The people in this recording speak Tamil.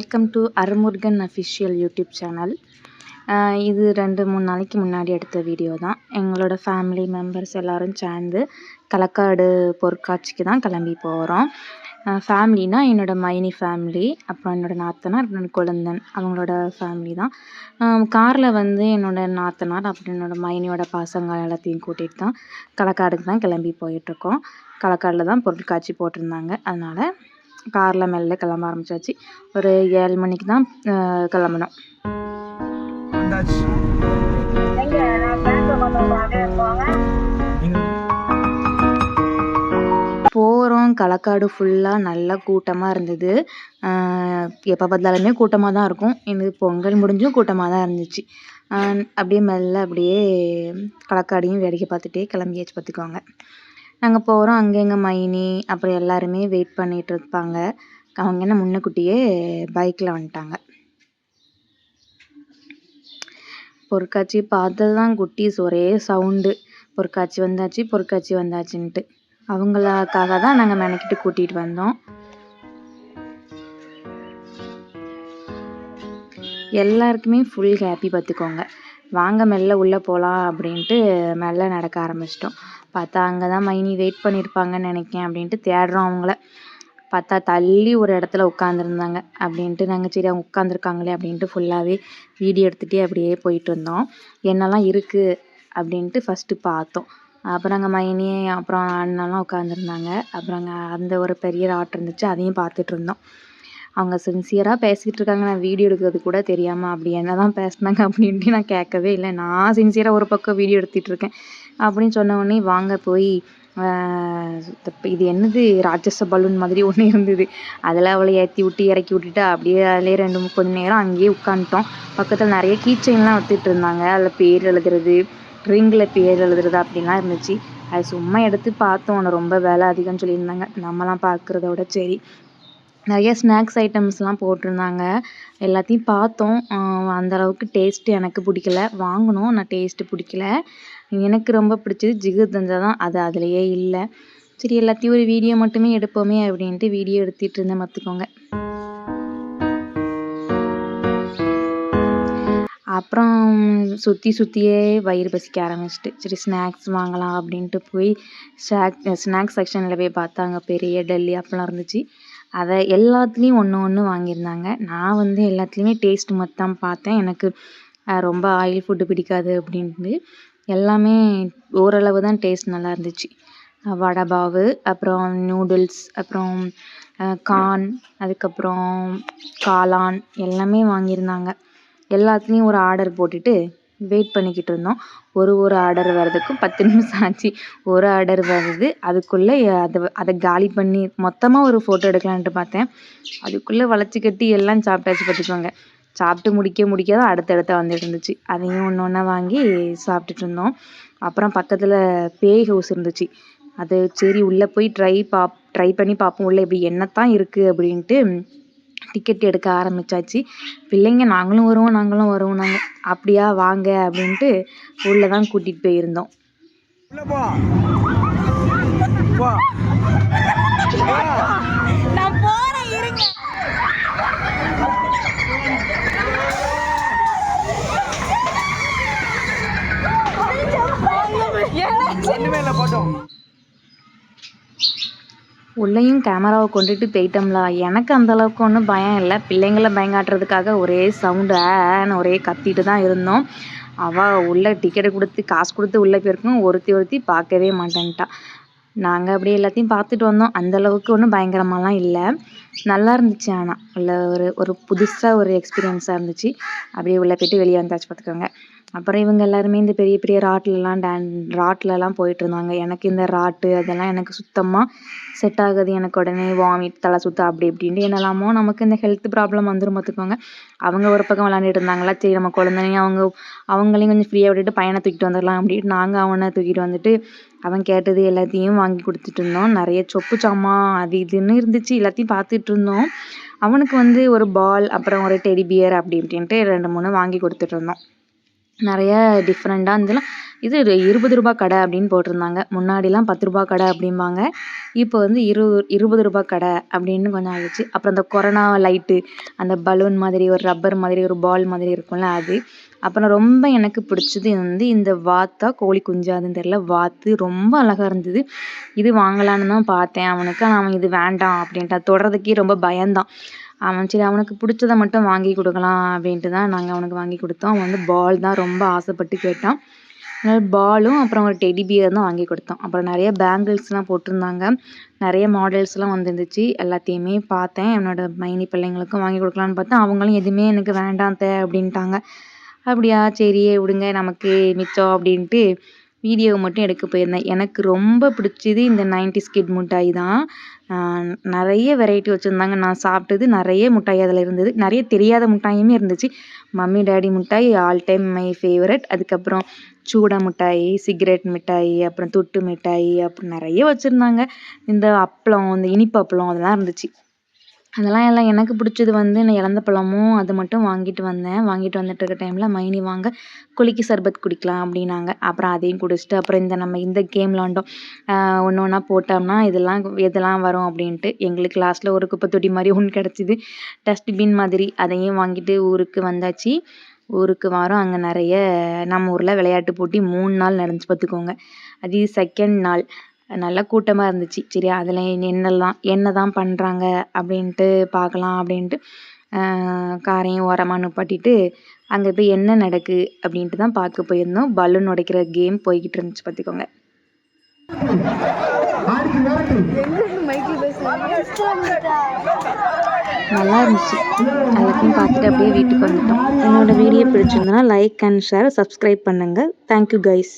Welcome to Arumurugan official YouTube channel. இது ரெண்டு மூணு நாளைக்கு முன்னாடி எடுத்த வீடியோ தான். எங்களோட ஃபேமிலி மெம்பர்ஸ் எல்லோரும் சேர்ந்து களக்காடு பொருட்காட்சிக்கு தான் கிளம்பி போகிறோம் ஃபேமிலினா என்னோடய மைனி ஃபேமிலி அப்புறம் என்னோடய நாத்தனார் என்னோடய குழந்தன் அவங்களோட ஃபேமிலி தான். காரில் வந்து என்னோடய நாத்தனார் அப்புறம் என்னோடய மைனியோட பசங்க எல்லாத்தையும் கூட்டிகிட்டு தான் களக்காடுக்கு தான் கிளம்பி போயிட்டுருக்கோம் களக்காடில் தான் பொருட்காட்சி போட்டிருந்தாங்க. அதனால் காரில் மெல்ல கிளம்ப ஆரம்பிச்சாச்சு. ஒரு ஏழு மணிக்கு தான் கிளம்புனோம் போகிறோம் களக்காடு ஃபுல்லாக நல்லா கூட்டமாக இருந்தது. எப்போ பார்த்தாலுமே கூட்டமாக தான் இருக்கும். எனக்கு பொங்கல் முடிஞ்சும் கூட்டமாக தான் இருந்துச்சு. அப்படியே மெல்ல அப்படியே களக்காடையும் வேடிக்கை பார்த்துட்டே கிளம்பியாச்சு பார்த்துக்கோங்க. நாங்கள் போகிறோம் அங்கே எங்கள் மைனி அப்புறம் எல்லாருமே வெயிட் பண்ணிகிட்டு இருப்பாங்க. அவங்க என்ன முன்னக்கூட்டியே பைக்கில் வந்துட்டாங்க. பொருட்காட்சி பார்த்தது தான் குட்டீஸ். ஒரே சவுண்டு பொருட்காட்சி வந்தாச்சு பொருட்காட்சி வந்தாச்சுன்ட்டு. அவங்களுக்காக தான் நாங்கள் மெனக்கிட்டு கூட்டிகிட்டு வந்தோம். எல்லாருக்குமே ஃபுல் ஹாப்பி பார்த்துக்கோங்க. வாங்க மெல்ல உள்ளே போகலாம் அப்படின்ட்டு மெல்ல நடக்க ஆரம்பிச்சிட்டோம். பார்த்தா அங்கே தான் மைனி வெயிட் பண்ணியிருப்பாங்கன்னு நினைக்கேன் அப்படின்ட்டு தேடுறோம் அவங்கள. பார்த்தா தள்ளி ஒரு இடத்துல உட்காந்துருந்தாங்க அப்படின்ட்டு நாங்கள் சரி அவங்க உட்காந்துருக்காங்களே அப்படின்ட்டு ஃபுல்லாகவே வீடியோ எடுத்துகிட்டே அப்படியே போயிட்டு இருந்தோம் என்னெல்லாம் இருக்குது அப்படின்ட்டு ஃபஸ்ட்டு பார்த்தோம். அப்புறம் அங்கே மைனி அப்புறம் அண்ணெல்லாம் உட்காந்துருந்தாங்க அப்புறம் அங்கே அந்த ஒரு பெரிய ராட் இருந்துச்சு அதையும் பார்த்துட்டு இருந்தோம். அவங்க சின்சியராக பேசிகிட்டு இருக்காங்க நான் வீடியோ எடுக்கிறது கூட தெரியாமல் அப்படி என்ன தான் பேசினாங்க அப்படின்ட்டு நான் கேட்கவே இல்லை. நான் சின்சியராக ஒரு பக்கம் வீடியோ எடுத்துகிட்டு இருக்கேன் அப்படின்னு சொன்ன உடனே வாங்க போய் இது என்னது? ராட்சச பலூன் மாதிரி ஒன்று இருந்தது. அதில் அவளை ஏற்றி விட்டு இறக்கி விட்டுட்டு அப்படியே அதிலே ரெண்டு கொஞ்ச நேரம் அங்கேயே உட்காந்துட்டோம். பக்கத்தில் நிறைய கீச்சைன்லாம் வித்துட்டு இருந்தாங்க. அதில் பேர் எழுதுறது ரிங்கில் பேர் எழுதுறது அப்படின்லாம் இருந்துச்சு. அது சும்மா எடுத்து பார்த்தோம். ரொம்ப விலை அதிகம்னு சொல்லியிருந்தாங்க. நம்மலாம் பார்க்குறத விட சரி. நிறைய ஸ்நாக்ஸ் ஐட்டம்ஸ்லாம் போட்டிருந்தாங்க. எல்லாத்தையும் பார்த்தோம். அந்த அளவுக்கு டேஸ்ட்டு எனக்கு பிடிக்கல. வாங்கினோம். ஆனால் டேஸ்ட்டு பிடிக்கல. எனக்கு ரொம்ப பிடிச்சது ஜிகர்தண்டா தான். அது அதுலேயே இல்லை. சரி எல்லாத்தையும் ஒரு வீடியோ மட்டுமே எடுப்போமே அப்படின்ட்டு வீடியோ எடுத்துகிட்டு இருந்தேன். பார்த்துக்கோங்க. அப்புறம் சுற்றி சுற்றியே வயிறு பசிக்க ஆரம்பிச்சிட்டு சரி ஸ்நாக்ஸ் வாங்கலாம் அப்படின்ட்டு போய் ஸ்நாக் ஸ்நாக்ஸ் செக்ஷனில் போய் பார்த்தா அங்கே பெரிய டெல்லி அப்பெல்லாம் இருந்துச்சு. அதை எல்லாத்துலேயும் ஒன்று ஒன்று வாங்கியிருந்தாங்க. நான் வந்து எல்லாத்துலேயுமே டேஸ்ட் மட்டும் தான் பார்த்தேன். எனக்கு ரொம்ப ஆயில் ஃபுட்டு பிடிக்காது அப்படின்ட்டு. எல்லாமே ஓரளவு தான் டேஸ்ட் நல்லா இருந்துச்சு. வடை பாவு அப்புறம் நூடுல்ஸ் அப்புறம் கார்ன் அதுக்கப்புறம் காளான் எல்லாமே வாங்கியிருந்தாங்க. எல்லாத்துலேயும் ஒரு ஆர்டர் போட்டுட்டு வெயிட் பண்ணிக்கிட்டு இருந்தோம். ஒரு ஒரு ஆர்டர் வர்றதுக்கும் பத்து நிமிஷம் ஆச்சு. ஒரு ஆர்டர் வருது அதுக்குள்ளே அதை அதை காலி பண்ணி மொத்தமாக ஒரு ஃபோட்டோ எடுக்கலான்ட்டு பார்த்தேன். அதுக்குள்ளே வளைச்சி கட்டி எல்லாம் சாப்பிட்டாச்சு பார்த்துக்கோங்க. சாப்பிட்டு முடிக்க முடிக்காத அடுத்தடுத்த வந்துட்டு இருந்துச்சு. அதையும் ஒன்று ஒன்றா வாங்கி சாப்பிட்டுட்டு இருந்தோம். அப்புறம் பக்கத்தில் பேய் ஹவுஸ் இருந்துச்சு. அது சரி உள்ளே போய் ட்ரை பாப் ட்ரை பண்ணி பார்ப்போம் உள்ளே இப்படி என்னத்தான் இருக்குது அப்படின்ட்டு டிக்கெட் எடுக்க ஆரம்பிச்சாச்சு. பிள்ளைங்க நாங்களும் வருவோம் நாங்களும் வருவோம் நாங்கள் அப்படியா வாங்க அப்படின்ட்டு உள்ளே தான் கூட்டிகிட்டு போயிருந்தோம். போட்டோம். உள்ளேயும் கேமராவை கொண்டுட்டு போயிட்டோம்ல. எனக்கு அந்தளவுக்கு ஒன்றும் பயம் இல்லை. பிள்ளைங்கள பயங்காட்டுறதுக்காக ஒரே சவுண்டு ஆன்னு ஒரே கத்திட்டு தான் இருந்தோம். அவள் உள்ளே டிக்கெட்டு கொடுத்து காசு கொடுத்து உள்ளே போயிருக்கோம் ஒருத்தி ஒருத்தி பார்க்கவே மாட்டேன்ட்டா. நாங்கள் அப்படியே எல்லாத்தையும் பார்த்துட்டு வந்தோம். அந்தளவுக்கு ஒன்றும் பயங்கரமாலாம் இல்லை. நல்லா இருந்துச்சு ஆனால் உள்ள ஒரு ஒரு புதுசாக ஒரு எக்ஸ்பீரியன்ஸாக இருந்துச்சு. அப்படியே உள்ளே போய்ட்டு வெளியே வந்தாச்சு பார்த்துக்கோங்க அப்புறம் இவங்க எல்லாருமே இந்த பெரிய பெரிய ராட்லலாம் டான் ராட்லலாம் போயிட்டுருந்தாங்க. எனக்கு இந்த ராட்டு அதெல்லாம் எனக்கு சுத்தமாக செட் ஆகுது. எனக்கு உடனே வாமிட் தலை சுத்தம் அப்படி இப்படின்ட்டு என்னெல்லாமோ நமக்கு இந்த ஹெல்த் ப்ராப்ளம் வந்துடும் பார்த்துக்கோங்க அவங்க ஒரு பக்கம் விளாண்டுட்டு இருந்தாங்களா? சரி நம்ம குழந்தைங்க அவங்க அவங்களையும் கொஞ்சம் ஃப்ரீயாக விட்டுட்டு பையனை தூக்கிட்டு வந்துடலாம் அப்படின்ட்டு நாங்கள் அவனை தூக்கிட்டு வந்துட்டு அவன் கேட்டது எல்லாத்தையும் வாங்கி கொடுத்துட்டு இருந்தோம் நிறைய சொப்பு சாமான் அது இதுன்னு இருந்துச்சு. எல்லாத்தையும் பார்த்துட்டு இருந்தோம் அவனுக்கு வந்து ஒரு பால் அப்புறம் ஒரு டெடி பியர் அப்படி இப்படின்ட்டு ரெண்டு மூணு வாங்கி கொடுத்துட்டு இருந்தோம் நிறைய டிஃப்ரெண்ட்டாக இருந்ததுலாம் இது இருபது ரூபா கடை அப்படின்னு போட்டிருந்தாங்க. முன்னாடிலாம் பத்து ரூபா கடை அப்படிம்பாங்க. இப்போ வந்து இரு இருபது ரூபா கடை அப்படின்னு கொஞ்சம் ஆயிடுச்சு. அப்புறம் இந்த கொரோனா லைட்டு அந்த பலூன் மாதிரி ஒரு ரப்பர் மாதிரி ஒரு பால் மாதிரி இருக்கும்ல அது. அப்புறம் ரொம்ப எனக்கு பிடிச்சது வந்து இந்த வாத்தா கோழி குஞ்சாதுன்னு தெரில வாத்து. ரொம்ப அழகாக இருந்தது. இது வாங்கலான்னு தான் பார்த்தேன். அவனுக்கு ஆனால் அவன் இது வேண்டாம் அப்படின்ட்டு அது தொடுறதுக்கே ரொம்ப பயந்தான். அவன் சரி அவனுக்கு பிடிச்சத மட்டும் வாங்கி கொடுக்கலாம் அப்படின்ட்டு தான் நாங்கள் அவனுக்கு வாங்கி கொடுத்தோம். அவன் வந்து பால் தான் ரொம்ப ஆசைப்பட்டு கேட்டான். அதனால் பாலும் அப்புறம் ஒரு டெடி பியர் தான் வாங்கி கொடுத்தோம். அப்புறம் நிறைய பேங்கிள்ஸ்லாம் போட்டிருந்தாங்க. நிறைய மாடல்ஸ்லாம் வந்துருந்துச்சு. எல்லாத்தையுமே பார்த்தேன். என்னோட மைனி பிள்ளைங்களுக்கும் வாங்கி கொடுக்கலான்னு பார்த்தேன். அவங்களும் எதுவுமே எனக்கு வேண்டாம் தே அப்படின்ட்டாங்க. அப்படியா சரி விடுங்க நமக்கு மிச்சம் அப்படின்ட்டு வீடியோ மட்டும் எடுக்க போயிருந்தேன். எனக்கு ரொம்ப பிடிச்சது இந்த நைன்டி ஸ்கிட் மிட்டாய் தான். நிறைய வெரைட்டி வச்சுருந்தாங்க. நான் சாப்பிட்டது நிறைய மிட்டாய் அதில் இருந்தது. நிறைய தெரியாத மிட்டாயுமே இருந்துச்சு. மம்மி டேடி மிட்டாய் ஆல் டைம் மை ஃபேவரட். அதுக்கப்புறம் சூடா மிட்டாய் சிகரெட் மிட்டாய் அப்புறம் துட்டு மிட்டாய் அப்புறம் நிறைய வச்சுருந்தாங்க. இந்த அப்பளம் இந்த இனிப்பு அப்பளம் அதெல்லாம் இருந்துச்சு. அதெல்லாம் எல்லாம் எனக்கு பிடிச்சது வந்து நான் இலந்த பழமும் அது மட்டும் வாங்கிட்டு வந்தேன். வாங்கிட்டு வந்துட்டு இருக்க டைமில் மைனி வாங்க. குலுக்கி சர்பத் குடிக்கலாம் அப்படின்னாங்க. அப்புறம் அதையும் குடிச்சிட்டு அப்புறம் இந்த நம்ம இந்த கேம் விளாண்டோம் ஒன்று ஒன்றா போட்டோம்னா இதெல்லாம் எதெல்லாம் வரும் அப்படின்ட்டு எங்களுக்கு லாஸ்ட்டில் ஒரு குப்பை தொட்டி மாதிரி ஒன்று கிடச்சிது. டஸ்ட்பின் மாதிரி அதையும் வாங்கிட்டு ஊருக்கு வந்தாச்சு. ஊருக்கு வாரம் அங்கே நிறைய நம்ம ஊரில் விளையாட்டு போட்டி மூணு நாள் நடந்துச்சு பார்த்துக்கோங்க. அது செகண்ட் நாள். நல்லா கூட்டமாக இருந்துச்சு. சரி அதில் என்னெல்லாம் என்ன தான் பண்ணுறாங்க அப்படின்ட்டு பார்க்கலாம் அப்படின்ட்டு காரையும் ஓரமாக நிப்பாட்டிட்டு அங்கே போய் என்ன நடக்கு அப்படின்ட்டு தான் பார்க்க போயிருந்தோம். பலூன் உடைக்கிற கேம் போய்கிட்டு இருந்துச்சு பார்த்துக்கோங்க. நல்லா இருந்துச்சு. எல்லாத்தையும் பார்த்துட்டு அப்படியே வீட்டுக்கு வந்துட்டோம். என்னோட வீடியோ பிடிச்சிருந்தனா லைக் அண்ட் ஷேர் சப்ஸ்கிரைப் பண்ணுங்கள் தேங்க்யூ கைஸ்